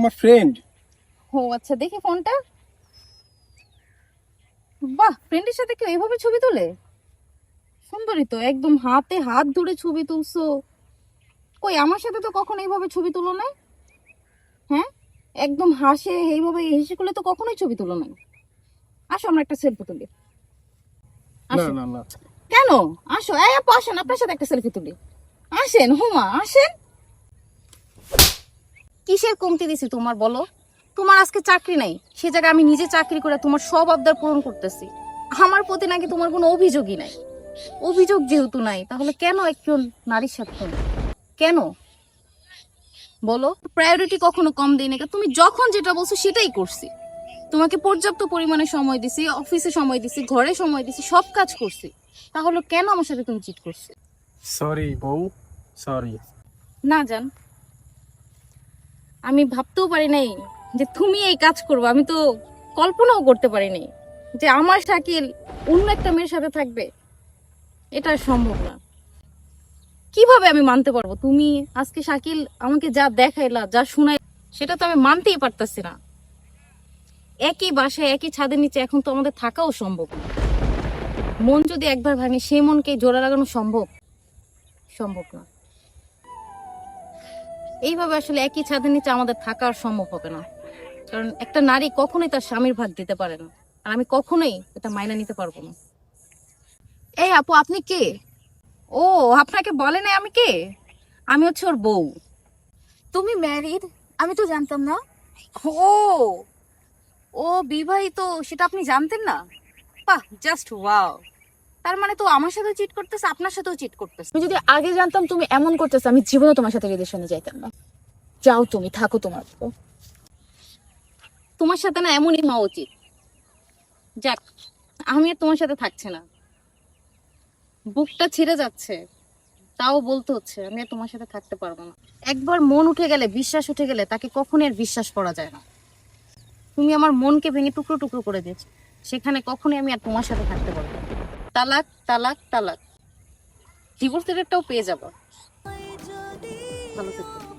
আমার ফ্রেন্ড ও আচ্ছা দেখি ফোনটা। বাহ ফ্রেন্ডের সাথে কেউ এইভাবে ছবি তোলে? সুন্দরই তো একদম হাতে হাত ধরে ছবি তুলছো। কই আমার সাথে তো কখনো এইভাবে ছবি তুলো নাই? হ্যাঁ? একদম হাসে এইভাবে হেসে করলে তো কখনোই ছবি তুলো নাই। আসো আমরা একটা সেলফি তুলি। না না কেন? আসো এই আপু আসেন আপনার সাথে একটা সেলফি তুলি। আসেন হুমা আসেন। কিসের কমতি দিছি তোমার বলো? তোমার আজকে চাকরি নাই সে জায়গায় আমি নিজে চাকরি করে তোমার সব আবদার পূরণ করতেছি। আমার প্রতি নাকি তোমার কোনো অভিযোগই নাই। অভিযোগ যেহেতু নাই তাহলে কেন একজন নারীর সাথে? কেন? বলো। প্রায়োরিটি কখনো কম দিই না তুমি যখন যেটা বলছো সেটাই করছি। তোমাকে পর্যাপ্ত পরিমাণে সময় দিছি অফিসে সময় দিছি ঘরে সময় দিছি সব কাজ করছি। তাহলে কেন আমার সাথে তুমি চিট করছ? সরি বউ সরি না জান আমি ভাবতেও পারি নাই যে তুমি এই কাজ করবে। আমি তো কল্পনাও করতে পারি নাই যে আমার শাকিল অন্য একটা মেয়ের সাথে থাকবে। এটা সম্ভব না। কীভাবে আমি মানতে পারব? তুমি আজকে শাকিল আমাকে যা দেখাইলা, যা শুনাই, সেটা তো আমি মানতেই পারতাছি না। একই বাসায়, একই ছাদের নিচে এখন তো আমাদের থাকাও সম্ভব না। মন যদি একবার ভাঙে, সে মনকে জোড়া লাগানো সম্ভব? সম্ভব না। এইভাবে আসলে একই ছাদের নিচে আমাদের থাকা আর সম্ভব হবে না। কারণ একটা নারী কখনোই তার স্বামীর ভাগ দিতে পারে না। আর আমি কখনোই এটা মাইনা নিতে পারব না। এই আপু আপনি কে? ও আপনাকে বলে নাই আমি কে? আমি হচ্ছে ওর বউ। তুমি ম্যারিড? আমি তো জানতাম না। ও ও বিবাহিত সেটা আপনি জানতেন না? বাহ জাস্ট ওয়াও তার মানে তো আমার সাথেও চিট করতেছে আপনার সাথেও চিট করতেছে। আমি যদি আগে জানতাম তুমি এমন করতেছো আমি জীবনে তোমার সাথে রিলেশনে যাইতাম না। যাও তুমি থাকো তোমার। তোমার সাথে না এমনই হওয়া উচিত। যাক আমি আর তোমার সাথে থাকছে না। বুকটা ছিঁড়ে যাচ্ছে তাও বলতে হচ্ছে আমি আর তোমার সাথে থাকতে পারব না। একবার মন উঠে গেলে বিশ্বাস উঠে গেলে তাকে কখনই আর বিশ্বাস করা যায় না। তুমি আমার মনকে ভেঙে টুকরো টুকরো করে দিয়েছ সেখানে কখনোই আমি আর তোমার সাথে থাকতে পারব তালাক তালাক তালাক। ডিভোর্সের একটাও পেয়ে যাব। ভালো থেকো।